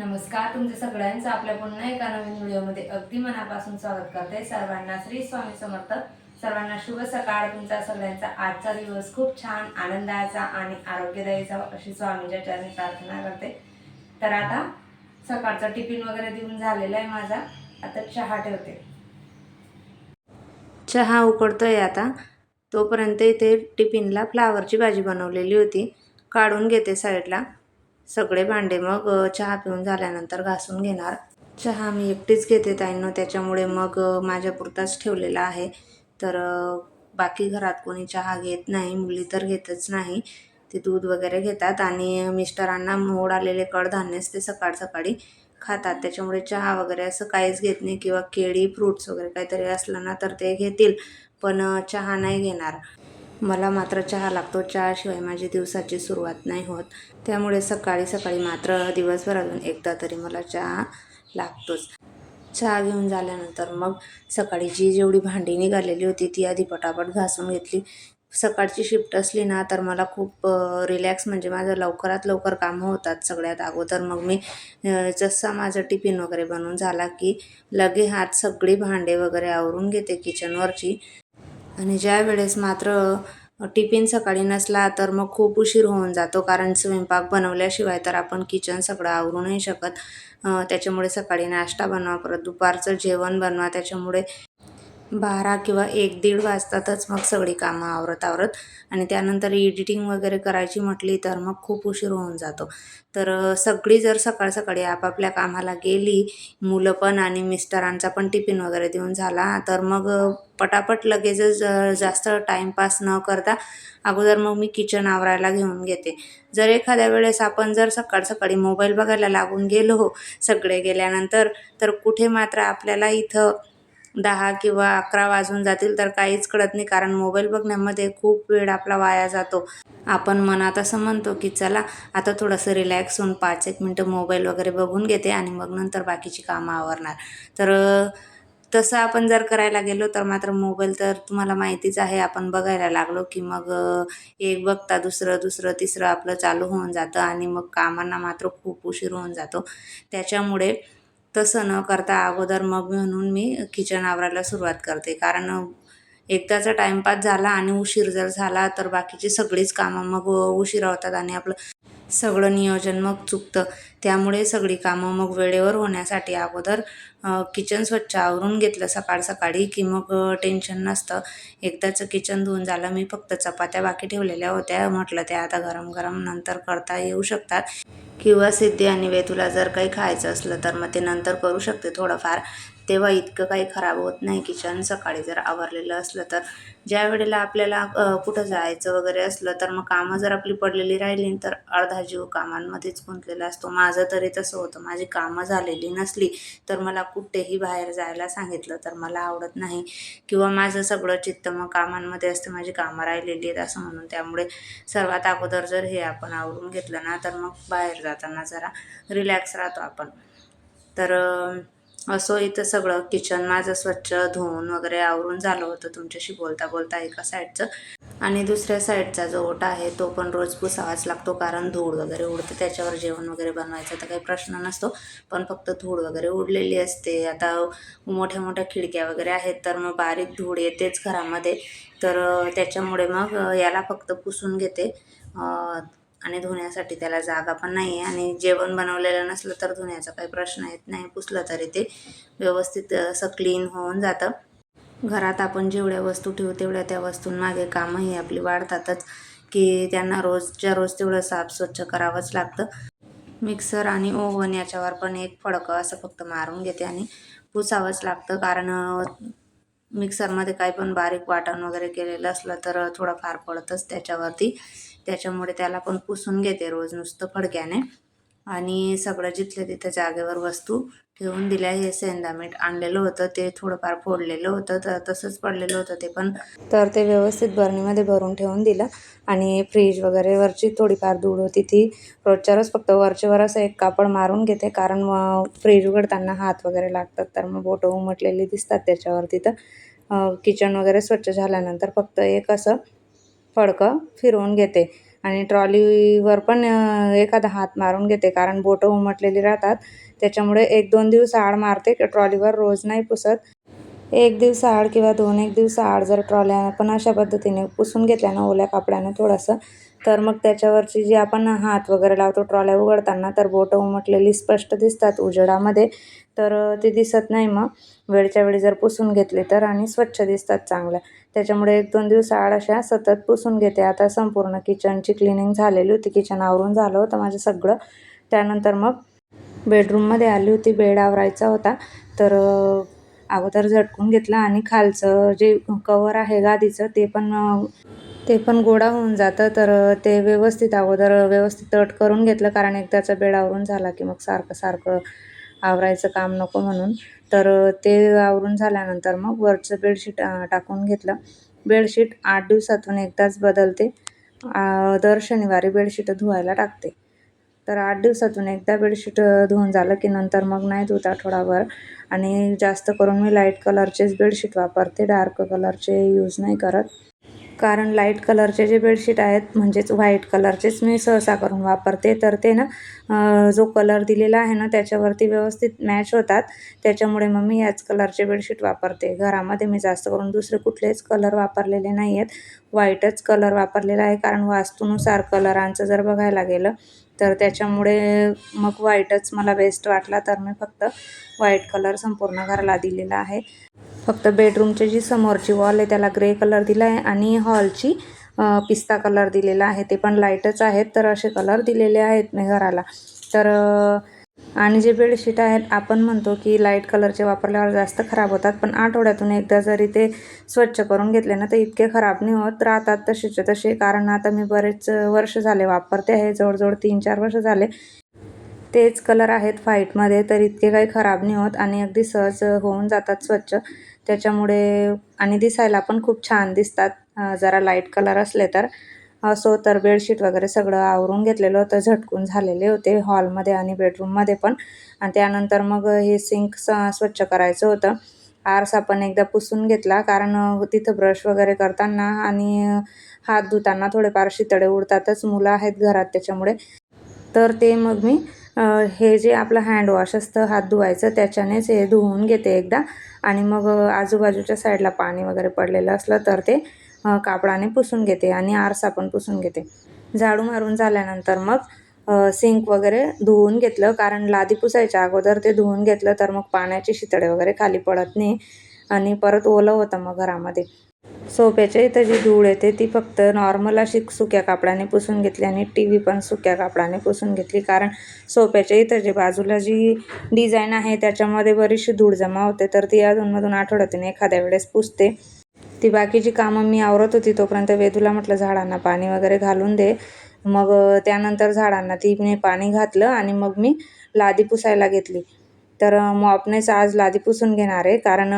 नमस्कार तुमच्या सगळ्यांचं आपल्या पुन्हा एका नवीन व्हिडिओमध्ये अगदी मनापासून स्वागत करते सर्वांना श्री स्वामी समर्थ. सर्वांना शुभ सकाळ. तुमचा सगळ्यांचा आजचा दिवस खूप छान आनंदाचा आणि आरोग्यदायीचा अशी स्वामीच्या चरणी प्रार्थना करते. तर आता सकाळचा टिफिन वगैरे देऊन झालेला आहे माझा. आता चहा ठेवते. चहा उकडतोय आता. तोपर्यंत इथे टिफिनला फ्लावरची भाजी बनवलेली होती. काढून घेते साईडला सगळे भांडे मग चहा पिऊन झाल्यानंतर घासून घेणार. चहा मी एकटीच घेते ताईंनो त्याच्यामुळे मग माझ्यापुरताच ठेवलेला आहे. तर बाकी घरात कोणी चहा घेत नाही मुली तर घेतच नाही. ते दूध वगैरे घेतात आणि मिस्टरांना मोड आलेले कडधान्यच ते सकाळ सकाळी खातात. त्याच्यामुळे चहा वगैरे असं काहीच घेत नाही किंवा केळी फ्रूट्स वगैरे काहीतरी असलं ना तर ते घेतील. पण चहा नाही घेणार. मला मात्र चहा लागतो. चहाशिवाय माझी दिवसाची सुरुवात नाही होत. त्यामुळे सकाळी सकाळी मात्र दिवसभरातून एकदा तरी मला चहा लागतोच. चहा घेऊन झाल्यानंतर मग सकाळी जी जेवढी भांडी निघालेली होती ती आधी पटापट घासून घेतली. सकाळची शिफ्ट असली ना तर मला खूप रिलॅक्स म्हणजे माझं लवकरात लवकर कामं होतात सगळ्यात अगोदर. मग मी जसा माझं टिफिन वगैरे बनवून झाला की लगे हात सगळी भांडे वगैरे आवरून घेते किचनवरची आणि ज्या वेळेस मात्र टिफिन सकाळी नसला तर मग खूप उशीर होऊन जातो. कारण स्वयंपाक बनवल्याशिवाय तर आपण किचन सगळं आवरू नाही शकत त्याच्यामुळे सकाळी नाश्ता बनवा परत दुपारचं जेवण बनवा त्याच्यामुळे बारा किंवा एक दीड वाजतातच मग सगळी कामं आवरत आवरत. आणि त्यानंतर एडिटिंग वगैरे करायची म्हटली तर मग खूप उशीर होऊन जातो. तर सगळी जर सकाळ सकाळी आपापल्या कामाला गेली मुलं पण आणि मिस्टरांचा पण टिफिन वगैरे देऊन झाला तर मग पटापट लगेचच जास्त टाईमपास न करता अगोदर मग मी किचन आवरायला घेऊन घेते. जर एखाद्या वेळेस आपण जर सकाळ सकाळी मोबाईल बघायला लागून गेलो हो सगळे गेल्यानंतर तर कुठे मात्र आपल्याला इथं दहा किंवा अकरा वाजून जातील तर काहीच कळत नाही कारण मोबाईल बघण्यामध्ये खूप वेळ आपला वाया जातो. आपण मनात असं म्हणतो की चला आता थोडंसं रिलॅक्स होऊन पाच एक मिनटं मोबाईल वगैरे बघून घेते आणि मग नंतर बाकीची कामं आवरणार. तर तसं आपण जर करायला गेलो तर मात्र मोबाईल तर तुम्हाला माहितीच आहे आपण बघायला लागलो की मग एक बघता दुसरं दुसरं तिसरं आपलं चालू होऊन जातं आणि मग कामांना मात्र खूप उशीर होऊन जातो. त्याच्यामुळे तसं न करता अगोदर मग म्हणून मी किचन आवरायला सुरुवात करते. कारण एकदाचा टाईमपास झाला आणि उशीर जर झाला तर बाकीची सगळीच कामं मग उशिरा होतात आणि आपलं सगळं नियोजन मग चुकतं. त्यामुळे सगळी कामं मग वेळेवर होण्यासाठी अगोदर किचन स्वच्छ आवरून घेतलं सकाळ सकाळी की मग टेन्शन नसतं. एकदाचं किचन धुवून झालं मी फक्त चपात्या बाकी ठेवलेल्या होत्या. म्हटलं त्या आता गरम गरम नंतर करता येऊ शकतात. किंवा सिद्धी आणि वेतूला जर काही खायचं असलं तर मग ते नंतर करू शकते थोडंफार. तेव्हा इतकं काही खराब होत नाही. किचन सकाळी जर आवरलेलं असलं तर. ज्या वेळेला आपल्याला कुठं जायचं वगैरे असलं तर मग कामं जर आपली पडलेली राहिली तर अर्धा जीव कामांमध्येच गुंतलेला असतो. माझं तरी तसं होतं. माझी कामं झालेली नसली तर मला कुठेही बाहेर जायला सांगितलं तर मला आवडत नाही. किंवा माझं सगळं चित्त मग कामांमध्ये असतं. माझी कामं राहिलेली आहेत असं म्हणून. त्यामुळे सर्वात अगोदर जर हे आपण आवरून घेतलं ना तर मग बाहेर जाताना जरा रिलॅक्स राहतो आपण. तर असो इथं सगळं किचन माझं स्वच्छ धुवून वगैरे आवरून झालं होतं. तुमच्याशी बोलता बोलता एका साईडचं आणि दुसऱ्या साईडचा जो ओटा आहे तो पण रोज पुसावाच लागतो कारण धूळ वगैरे उडते. त्याच्यावर जेवण वगैरे बनवायचा तर काही प्रश्न नसतो. पण फक्त धूळ वगैरे उडलेली असते. आता मोठ्या मोठ्या खिडक्या वगैरे आहेत तर मग बारीक धूळ येतेच घरामध्ये. तर त्याच्यामुळे मग याला फक्त पुसून घेते. आणि धुण्यासाठी त्याला जागा पण नाही आहे आणि जेवण बनवलेलं नसलं तर धुण्याचा काही प्रश्न येत नाही. पुसलं तरी ते व्यवस्थित असं क्लीन होऊन जातं. घरात आपण जेवढ्या वस्तू ठेवू तेवढ्या त्या वस्तूंमागे कामंही आपली वाढतातच की त्यांना रोजच्या रोज तेवढं साफ स्वच्छ करावंच लागतं. मिक्सर आणि ओव्हन याच्यावर पण एक फडकं असं फक्त मारून घेते आणि पुसावंच लागतं. कारण मिक्सरमध्ये काही पण बारीक वाटण वगैरे केलेलं असलं तर थोडं फार पडतंच त्याच्यावरती. त्याच्यामुळे त्याला पण पुसून घेते रोज नुसतं फडक्याने. आणि सगळं जिथल्या तिथं जागेवर वस्तू ठेवून दिल्या हे सेंदामीठ आणलेलं होतं ते थोडंफार फोडलेलं होतं तर तसंच पडलेलं होतं ते पण. तर ते व्यवस्थित बरणीमध्ये भरून ठेवून दिलं. आणि फ्रीज वगैरे वरची थोडीफार धूळ होती ती रोजच्या रोज फक्त वरचेवर असं एक कापड मारून घेते कारण फ्रीज उघडताना हात वगैरे लागतात तर मग बोटं उमटलेली दिसतात त्याच्यावरती. तर किचन वगैरे स्वच्छ झाल्यानंतर फक्त एक असं फडकं फिरवून घेते. आणि ट्रॉलीवर पण एखादा हात मारून घेते. कारण बोटं उमटलेली राहतात. त्याच्यामुळे एक दोन दिवस आड मारते. ट्रॉलीवर रोज नाही पुसत. एक दिवस आड किंवा दोन एक दिवस आड जर ट्रॉल्या पण अशा पद्धतीने पुसून घेतल्या ना ओल्या कापड्यानं थोडंसं तर मग त्याच्यावरची जी आपण हात वगैरे लावतो ट्रॉल्या उघडताना तर बोटं उमटलेली स्पष्ट दिसतात उजेडामध्ये. तर ते दिसत नाही मग. वेळच्या वेळी जर पुसून घेतले तर आणि स्वच्छ दिसतात चांगल्या. त्याच्यामुळे एक दोन दिवस आड अशा सतत पुसून घेते. आता संपूर्ण किचनची क्लिनिंग झालेली होती. किचन आवरून झालं होतं माझं सगळं. त्यानंतर मग बेडरूममध्ये आली होती. बेड आवरायचा होता. तर अगोदर झटकून घेतलं आणि खालचं जे कवर आहे गादीचं ते पण ते पण गोडा होऊन जातं. तर ते व्यवस्थित अगोदर व्यवस्थित तट करून घेतलं. कारण एकदाचा बेड आवरून झाला की मग सारखं सारखं आवरायचं काम नको म्हणून. तर ते आवरून झाल्यानंतर मग वरचं बेडशीट टाकून घेतलं. बेडशीट आठ दिवसातून एकदाच बदलते. दर शनिवारी बेडशीट धुवायला टाकते. तर आठ दिवसातून एकदा बेडशीट धुवून झालं की नंतर मग नाही धुत आठवडाभर. आणि जास्त करून मी लाइट कलरचेच बेडशीट वापरते. डार्क कलरचे यूज नाही करत. कारण लाइट कलरचे जे बेडशीट आहेत म्हणजेच व्हाईट कलरचेच मी सहसा करून वापरते. तर ते ना जो कलर दिलेला आहे ना त्याच्यावरती व्यवस्थित मॅच होतात. त्याच्यामुळे मग मी याच कलरचे बेडशीट वापरते. घरामध्ये मी जास्त करून दुसरे कुठलेच कलर वापरलेले नाही आहेत व्हाईटच कलर वापरलेला आहे. कारण वास्तूनुसार कलरांचं जर बघायला गेलं तर त्याच्यामुळे मग व्हाईटच मला बेस्ट वाटला. तर मी फक्त व्हाईट कलर संपूर्ण घराला दिलेला आहे. फक्त बेडरूमची जी समोरची वॉल आहे त्याला ग्रे कलर दिला आहे आणि हॉलची पिस्ता कलर दिलेला आहे. ते पण लाईटच आहेत तर असे कलर दिलेले आहेत मी घराला. तर आणि जे बेडशीट आहेत आपण म्हणतो की लाइट कलरचे वापरल्यावर जास्त खराब होतात पण आठवड्यातून एकदा जरी ते स्वच्छ करून घेतले ना तर इतके खराब नाही होत. राहतात तसेचे तसे कारण आता मी बरेच वर्ष झाले वापरते आहे जवळजवळ तीन चार वर्ष झाले. तेच कलर आहेत व्हाईटमध्ये तर इतके काही खराब नाही होत आणि अगदी सहज होऊन जातात स्वच्छ. त्याच्यामुळे आणि दिसायला पण खूप छान दिसतात. जरा लाइट कलर असले तर. असो तर बेडशीट वगैरे सगळं आवरून घेतलेलं होतं झटकून झालेले होते हॉलमध्ये आणि बेडरूममध्ये पण. आणि त्यानंतर मग हे सिंक स्वच्छ करायचं होतं. आरसा पण एकदा पुसून घेतला कारण तिथं ब्रश वगैरे करताना आणि हात धुताना थोडेफार शितळे उडतातच मुलं आहेत घरात त्याच्यामुळे. तर ते मग मी हे जे आपलं हँडवॉश असतं हात धुवायचं त्याच्यानेच हे धुवून घेते एकदा. आणि मग आजूबाजूच्या साईडला पाणी वगैरे पडलेलं असलं तर ते कापडाने पुसून घेते आणि आरसा पण पुसून घेते. झाडू मारून झाल्यानंतर मग सिंक वगैरे धुवून घेतलं. कारण लादी पुसायच्या अगोदर ते धुवून घेतलं तर मग पाण्याचे शितळे वगैरे खाली पडत नाही. आणि परत ओलं होतं मग घरामध्ये. सोफ्याच्या इथं जी धूळ येते ती फक्त नॉर्मल अशी सुक्या कापडाने पुसून घेतली आणि टी व्ही पण सुक्या कापडाने पुसून घेतली. कारण सोफ्याच्या इथं जे बाजूला जी डिझाईन आहे त्याच्यामध्ये बरीचशी धूळ जमा होते तर ती अधूनमधून आठवड्यातून एखाद्या वेळेस पुसते. ती बाकीची कामं मी आवरत होती तोपर्यंत वेदूला म्हटलं झाडांना पाणी वगैरे घालून दे. मग त्यानंतर झाडांना ती मी पाणी घातलं आणि मग मी लादी पुसायला घेतली. तर मॉपनेच आज लादी पुसून घेणार आहे. कारण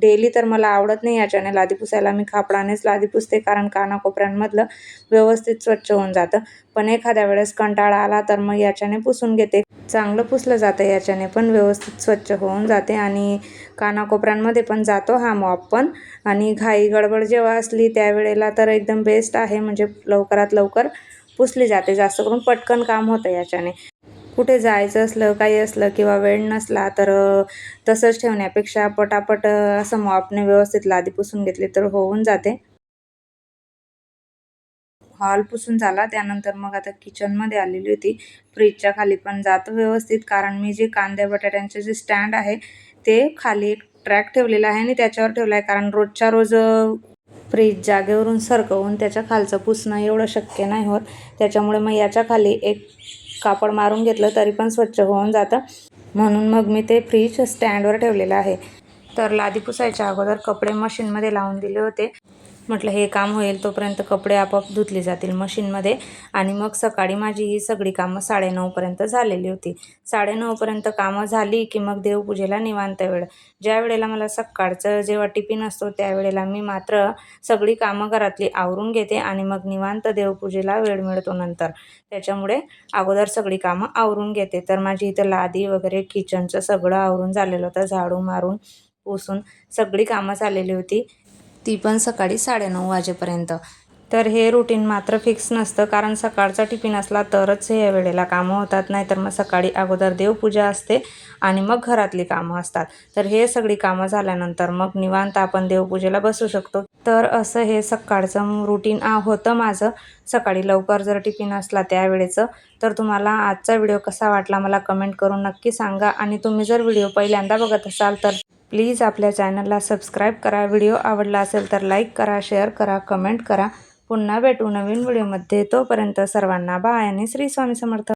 डेली तर मला आवडत नाही याच्याने लादी पुसायला मी खापडानेच लादी पुसते कारण कानाकोपऱ्यांमधलं व्यवस्थित स्वच्छ होऊन जातं. पण एखाद्या वेळेस कंटाळा आला तर मग याच्याने पुसून घेते. चांगलं पुसलं जातं याच्याने पण. व्यवस्थित स्वच्छ होऊन जाते आणि कानाकोपऱ्यांमध्ये पण जातो हा मॉप पण. आणि घाई गडबड जेव्हा असली त्यावेळेला तर एकदम बेस्ट आहे. म्हणजे लवकरात लवकर पुसली जाते. जास्त करून पटकन काम होतं याच्याने कुठे जायचं असलं काही असलं किंवा वेळ नसला तर तसंच ठेवण्यापेक्षा पटापट असं मॉपने व्यवस्थित लादी पुसून घेतली तर होऊन जाते. हॉल पुसून झाला. त्यानंतर मग आता किचनमध्ये आलेली होती. फ्रीजच्या खाली पण जातं व्यवस्थित कारण मी जे कांद्या बटाट्यांचे जे स्टँड आहे ते खाली एक ट्रॅक ठेवलेला आहे आणि त्याच्यावर ठेवला आहे कारण रोजच्या रोज फ्रीज जागेवरून सरकवून त्याच्या खालचं पुसणं एवढं शक्य नाही होत. त्याच्यामुळे मग याच्या खाली एक कापड मारून घेतलं तरी पण स्वच्छ होऊन जातं. म्हणून मग मी ते फ्रीज स्टँडवर ठेवलेलं आहे. तर लादी पुसायच्या अगोदर कपडे मशीनमध्ये लावून दिले होते. म्हटलं हे काम होईल तोपर्यंत कपडे आपोआप धुतले जातील मशीनमध्ये. आणि मग सकाळी माझी ही सगळी कामं साडेनऊपर्यंत झालेली होती. साडेनऊपर्यंत कामं झाली की मग देवपूजेला निवांत वेळ. ज्या वेळेला मला सकाळचं जेव्हा टिफिन असतो त्यावेळेला मी मात्र सगळी कामं घरातली आवरून घेते आणि मग निवांत देवपूजेला वेळ मिळतो नंतर. त्याच्यामुळे अगोदर सगळी कामं आवरून घेते. तर माझी इथं लादी वगैरे किचनचं सगळं आवरून झालेलं होतं. झाडू मारून पुसून सगळी कामं झालेली होती. ती पण सकाळी साडेनऊ वाजेपर्यंत. तर हे रुटीन मात्र फिक्स नसतं कारण सकाळचा टिफिन असला तरच हे या वेळेला कामं होतात नाहीतर मग सकाळी अगोदर देवपूजा असते आणि मग घरातली कामं असतात. तर हे सगळी कामं झाल्यानंतर मग निवांत आपण देवपूजेला बसू शकतो. तर असं हे सकाळचं रुटीन होतं माझं. सकाळी लवकर जर टिफिन असला त्यावेळेचं तर तुम्हाला आजचा व्हिडिओ कसा वाटला मला कमेंट करून नक्की सांगा. आणि तुम्ही जर व्हिडिओ पहिल्यांदा बघत असाल तर प्लीज आपल्या चॅनलला सबस्क्राईब करा. व्हिडिओ आवडला असेल तर लाईक करा शेअर करा कमेंट करा. पुन्हा भेटू नवीन व्हिडिओमध्ये. तोपर्यंत सर्वांना बाय आणि श्री स्वामी समर्थ.